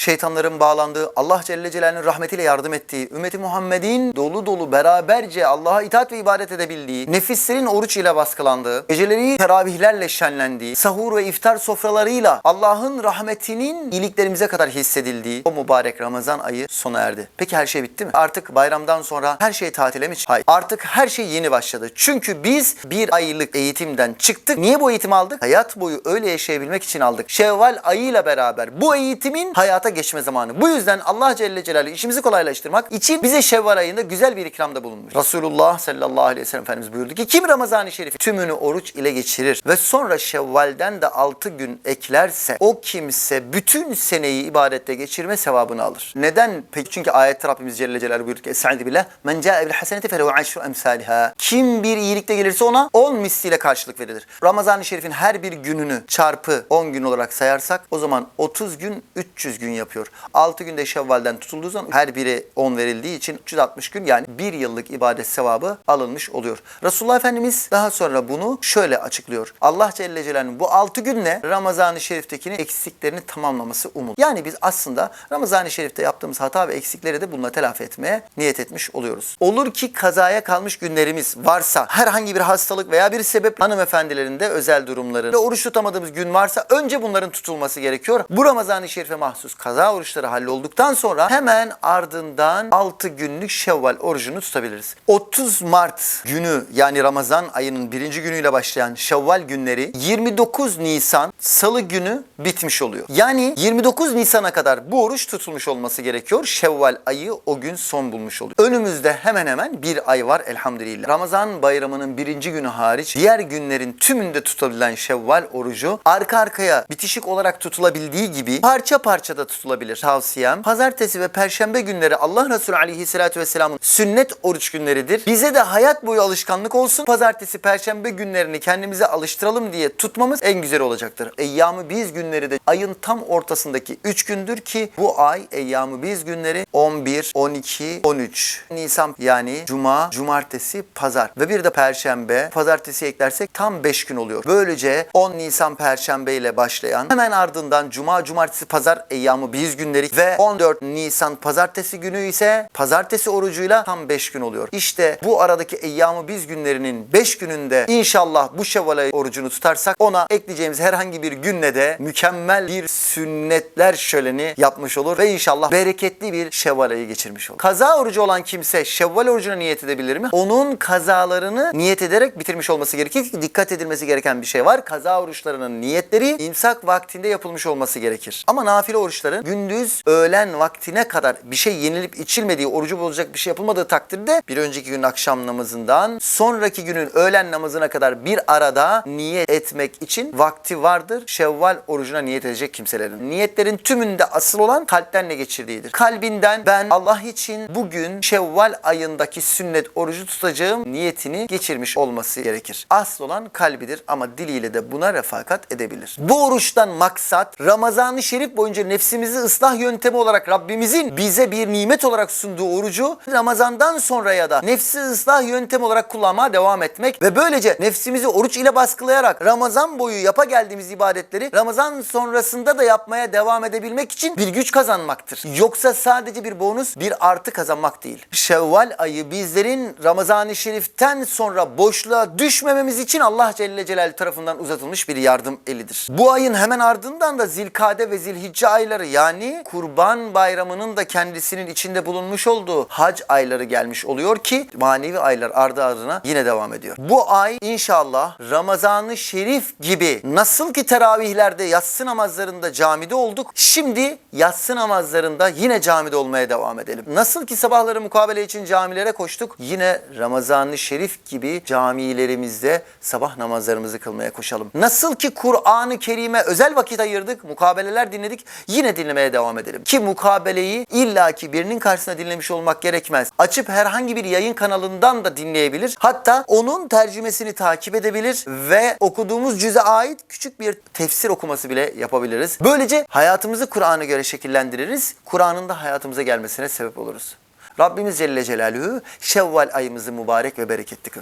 şeytanların bağlandığı, Allah Celle Celaluhu'nun rahmetiyle yardım ettiği, ümmeti Muhammed'in dolu dolu beraberce Allah'a itaat ve ibadet edebildiği, nefislerin oruç ile baskılandığı, geceleri teravihlerle şenlendiği, sahur ve iftar sofralarıyla Allah'ın rahmetinin iyiliklerimize kadar hissedildiği o mübarek Ramazan ayı sona erdi. Peki her şey bitti mi? Artık bayramdan sonra her şey tatile mi? Hayır. Artık her şey yeni başladı. Çünkü biz bir aylık eğitimden çıktık. Niye bu eğitimi aldık? Hayat boyu öyle yaşayabilmek için aldık. Şevval ayıyla beraber bu eğitimin hayata geçme zamanı. Bu yüzden Allah Celle Celaluhu işimizi kolaylaştırmak için bize Şevval ayında güzel bir ikramda bulunmuş. Resulullah sallallahu aleyhi ve sellem Efendimiz buyurdu ki kim Ramazan-ı Şerif'i tümünü oruç ile geçirir ve sonra Şevval'den de 6 gün eklerse o kimse bütün seneyi ibadette geçirme sevabını alır. Neden? Peki çünkü ayette Rabbimiz Celle Celaluhu buyurdu ki Estaizu billah men ca'e bil haseneti felehu aşru emsaliha. Kim bir iyilikle gelirse ona 10 misliyle karşılık verilir. Ramazan-ı Şerif'in her bir gününü çarpı 10 gün olarak sayarsak o zaman 30 gün 300 gün yapıyor. 6 günde Şevval'den tutulduğu zaman her biri 10 verildiği için 360 gün yani bir yıllık ibadet sevabı alınmış oluyor. Resulullah Efendimiz daha sonra bunu şöyle açıklıyor. Allah Celle Celaluhu'nun bu 6 günle Ramazan-ı Şerif'tekini eksiklerini tamamlaması umut. Yani biz aslında Ramazan-ı Şerif'te yaptığımız hata ve eksikleri de bununla telafi etmeye niyet etmiş oluyoruz. Olur ki kazaya kalmış günlerimiz varsa, herhangi bir hastalık veya bir sebep hanımefendilerin de özel durumları ve oruç tutamadığımız gün varsa önce bunların tutulması gerekiyor. Bu Ramazan-ı Şerif'e mahsus kaza oruçları hallolduktan sonra hemen ardından 6 günlük Şevval orucunu tutabiliriz. 30 Mart günü yani Ramazan ayının birinci günüyle başlayan Şevval günleri 29 Nisan Salı günü bitmiş oluyor. Yani 29 Nisan'a kadar bu oruç tutulmuş olması gerekiyor. Şevval ayı o gün son bulmuş oluyor. Önümüzde hemen hemen bir ay var elhamdülillah. Ramazan bayramının birinci günü hariç diğer günlerin tümünde tutabilen Şevval orucu arka arkaya bitişik olarak tutulabildiği gibi parça parça da tutulabilir. Tavsiyem pazartesi ve perşembe günleri Allah Resulü aleyhissalatü vesselamın sünnet oruç günleridir. Bize de hayat boyu alışkanlık olsun. Pazartesi, perşembe günlerini kendimize alıştıralım diye tutmamız en güzel olacaktır. Eyyamı biz günleri de ayın tam ortasındaki 3 gündür ki bu ay Eyyamı biz günleri 11, 12, 13 Nisan yani Cuma, Cumartesi, Pazar ve bir de Perşembe, Pazartesi eklersek tam 5 gün oluyor. Böylece 10 Nisan Perşembe ile başlayan hemen ardından Cuma, Cumartesi, Pazar Eyyamı biz günleri ve 14 Nisan Pazartesi günü ise Pazartesi orucuyla tam 5 gün oluyor. İşte bu aradaki Eyyamı biz günlerinin 5 gününde inşallah bu Şevval ayı orucunu tutarsak ona ekleyeceğimiz herhangi bir günle de mükemmel bir sünnetler şöleni yapmış olur ve inşallah bereketli bir Şevval ayı geçirmiş olur. Kaza orucu olan kimse Şevval orucuna niyet edebilir mi? Onun kazalarını niyet ederek bitirmiş olması gerekir ki dikkat edilmesi gereken bir şey var. Kaza oruçlarının niyetleri imsak vaktinde yapılmış olması gerekir. Ama nafile oruçların gündüz öğlen vaktine kadar bir şey yenilip içilmediği, orucu bozacak bir şey yapılmadığı takdirde bir önceki günün akşam namazından sonraki günün öğlen namazına kadar bir arada niyet etmek için vakti vardır. Şevval orucuna niyet edecek kimselerin. Niyetlerin tümünde asıl olan kalpten ne geçirdiğidir. Kalbinden ben Allah için bugün Şevval ayındaki sünnet orucu tutacağım niyetini geçirmiş olması gerekir. Asıl olan kalbidir ama diliyle de buna refakat edebilir. Bu oruçtan maksat Ramazan-ı Şerif boyunca nefsimizi ıslah yöntemi olarak Rabbimizin bize bir nimet olarak sunduğu orucu Ramazandan sonra ya da nefsi ıslah yöntemi olarak kullanmaya devam etmek ve böylece nefsimizi oruç ile baskılayarak Ramazan boyu yapa geldiğimiz ibadetleri Ramazan sonrasında da yapmaya devam edebilmek için bir güç kazanmaktır. Yoksa sadece bir bonus, bir artı kazanmak değil. Şevval ayı bizlerin Ramazan-ı Şerif'ten sonra boşluğa düşmememiz için Allah Celle Celaluhu tarafından uzatılmış bir yardım elidir. Bu ayın hemen ardından da Zilkade ve Zilhicce ayları yani Kurban Bayramı'nın da kendisinin içinde bulunmuş olduğu hac ayları gelmiş oluyor ki manevi aylar ardı ardına yine devam ediyor. Bu ay inşallah Ramazan-ı Şerif gibi nasıl ki teravihlerde yatsı namazlarında camide olduk. Şimdi yatsı namazlarında yine camide olmaya devam edelim. Nasıl ki sabahları mukabele için camilere koştuk. Yine Ramazan-ı Şerif gibi camilerimizde sabah namazlarımızı kılmaya koşalım. Nasıl ki Kur'an-ı Kerim'e özel vakit ayırdık, mukabeleler dinledik. Yine dinlemeye devam edelim. Ki mukabeleyi illaki birinin karşısına dinlemiş olmak gerekmez. Açıp herhangi bir yayın kanalından da dinleyebilir. Hatta onun tercümesini takip edebilir ve okuduğumuz cüze ait küçük bir tefsir okuması bile yapabiliriz. Böylece hayatımızı Kur'an'a göre şekillendiririz. Kur'an'ın da hayatımıza gelmesine sebep oluruz. Rabbimiz Celle Celaluhu Şevval ayımızı mübarek ve bereketli kılsın.